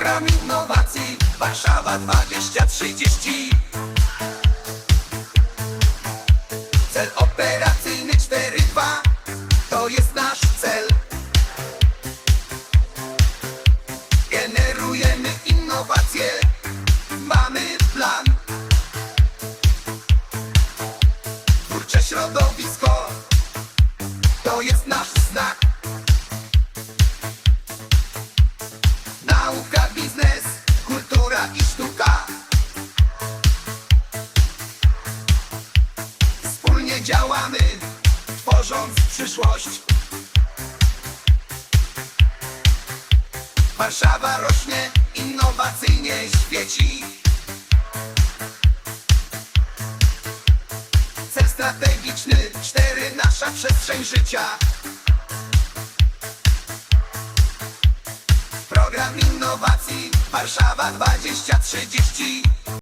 Program innowacji. Warszawa 2030 Cel operacyjny 4.2 To jest nasz cel. Generujemy innowacje. Mamy plan. Twórcze środowisko działamy, tworząc przyszłość. Warszawa rośnie, innowacyjnie świeci. Cel strategiczny, cztery nasza przestrzeń życia. Program innowacji Warszawa 2030